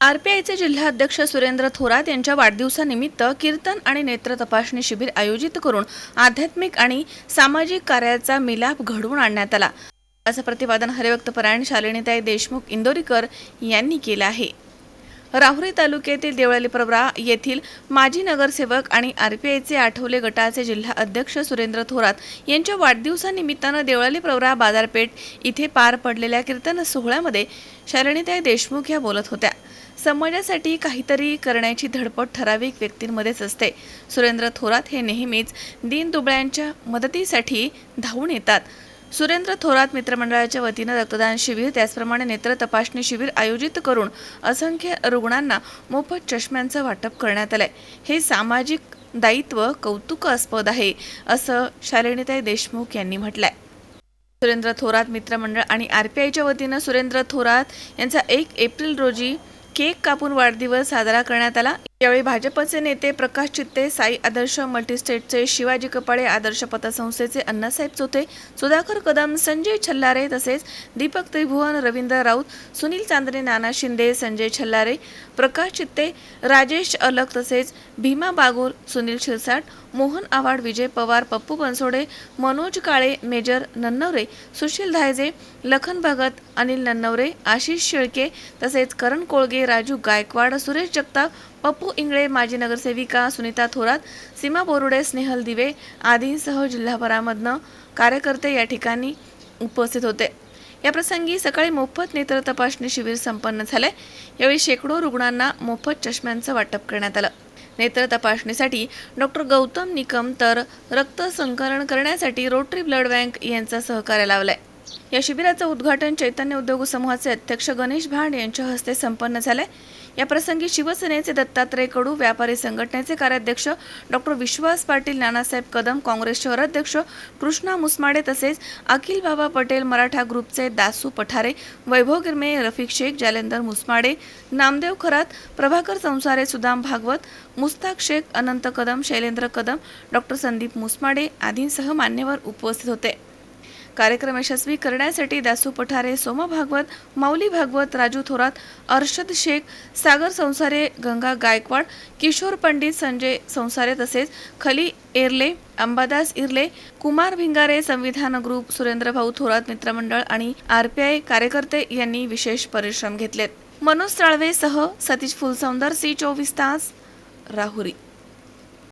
आरपीआयचे जिल्हाध्यक्ष सुरेंद्र थोरात यांच्या वाढदिवसानिमित्त कीर्तन आणि नेत्र तपासणी शिबिर आयोजित करून आध्यात्मिक आणि सामाजिक कार्याचा मिलाप घडवून आणण्यात आला. असं प्रतिपादन हरिभक्तपरायण शालिनीताई देशमुख इंदोरीकर यांनी केलं आहे. राहुरी तालुक्यातील देवळाली प्रवरा येथील माजी नगरसेवक आणि आरपीआयचे आठवले गटाचे जिल्हा अध्यक्ष सुरेंद्र थोरात यांच्या वाढदिवसानिमित्तानं देवळाली प्रवरा बाजारपेठ इथे पार पडलेल्या कीर्तन सोहळ्यामध्ये शालिनीताई देशमुख या बोलत होत्या. समाजासाठी काहीतरी करण्याची धडपड ठराविक व्यक्तींमध्येच असते. सुरेंद्र थोरात हे नेहमीच दीनदुबळ्यांच्या मदतीसाठी धावून येतात. सुरेंद्र थोरात मित्रमंडळाच्या वतीनं रक्तदान शिबिर त्याचप्रमाणे नेत्र तपासणी शिबिर आयोजित करून असंख्य रुग्णांना मोफत चष्म्यांचं वाटप करण्यात आलंय. हे सामाजिक दायित्व कौतुकास्पद आहे असं शालिनीताई देशमुख यांनी म्हटलंय. सुरेंद्र थोरात मित्रमंडळ आणि आरपीआयच्या वतीनं सुरेंद्र थोरात यांचा एक एप्रिल रोजी केक कापून वाढदिवस साजरा करण्यात आला. यावेळी भाजपचे नेते प्रकाश चित्ते साई आदर्श मल्टीस्टेटचे शिवाजी कपाळे आदर्श पतसंस्थेचे अण्णासाहेब चोथे सुधाकर कदम संजय छल्लारे तसेच दीपक त्रिभुवन रवींद्र राऊत सुनील चांदणे नाना शिंदे संजय छल्लारे प्रकाश चित्ते राजेश अलक तसेच भीमा बागुल सुनील शिरसाट मोहन आवाड विजय पवार पप्पू बनसोडे मनोज काळे मेजर नन्नवरे सुशील धायजे लखन भगत अनिल नन्नवरे आशिष शेळके तसेच करण कोळगे राजू गायकवाड सुरेश जगताप पप्पू इंगळे माजी नगरसेविका सुनीता थोरात सीमा बोरुडे स्नेहल दिवे आदींसह जिल्हाभरामधनं कार्यकर्ते या ठिकाणी उपस्थित होते. या प्रसंगी सकाळी मोफत नेत्र तपासणी शिबिर संपन्न झाले. यावेळी शेकडो रुग्णांना मोफत चष्म्यांचं वाटप करण्यात आलं. नेत्र तपासणीसाठी डॉक्टर गौतम निकम तर रक्त संकलन करण्यासाठी रोटरी ब्लड बँक यांचा सहकार्य लावलाय. या शिबिराचं उद्घाटन चैतन्य उद्योग समूहाचे अध्यक्ष गणेश भांड यांच्या हस्ते संपन्न झाले या प्रसंगी शिवसेनेचे दत्तात्रय कडू व्यापारी संघटनेचे कार्याध्यक्ष डॉक्टर विश्वास पाटील नानासाहेब कदम काँग्रेस शहराध्यक्ष कृष्णा मुसमाडे तसेच अखिल बाबा पटेल मराठा ग्रुपचे दासू पठारे वैभव गिरमे रफिक शेख जालेंदर मुसमाडे नामदेव खरात प्रभाकर संसारे सुदाम भागवत मुस्ताक शेख अनंत कदम शैलेंद्र कदम डॉक्टर संदीप मुसमाडे आदींसह मान्यवर उपस्थित होते. कार्यक्रम यशस्वी करण्यासाठी दासू पठारे सोमा भागवत माऊली भागवत राजू थोरात अर्षद शेख सागर संसारे गंगा गायकवाड किशोर पंडित संजय संसारे तसेच खली एर्ले अंबादास इर्ले कुमार भिंगारे संविधान ग्रुप सुरेंद्रभाऊ थोरात मित्रमंडळ आणि आरपीआय कार्यकर्ते यांनी विशेष परिश्रम घेतलेत. मनोज साळवे सह सतीश फुलसौंदर सी चोवीस तास राहुरी.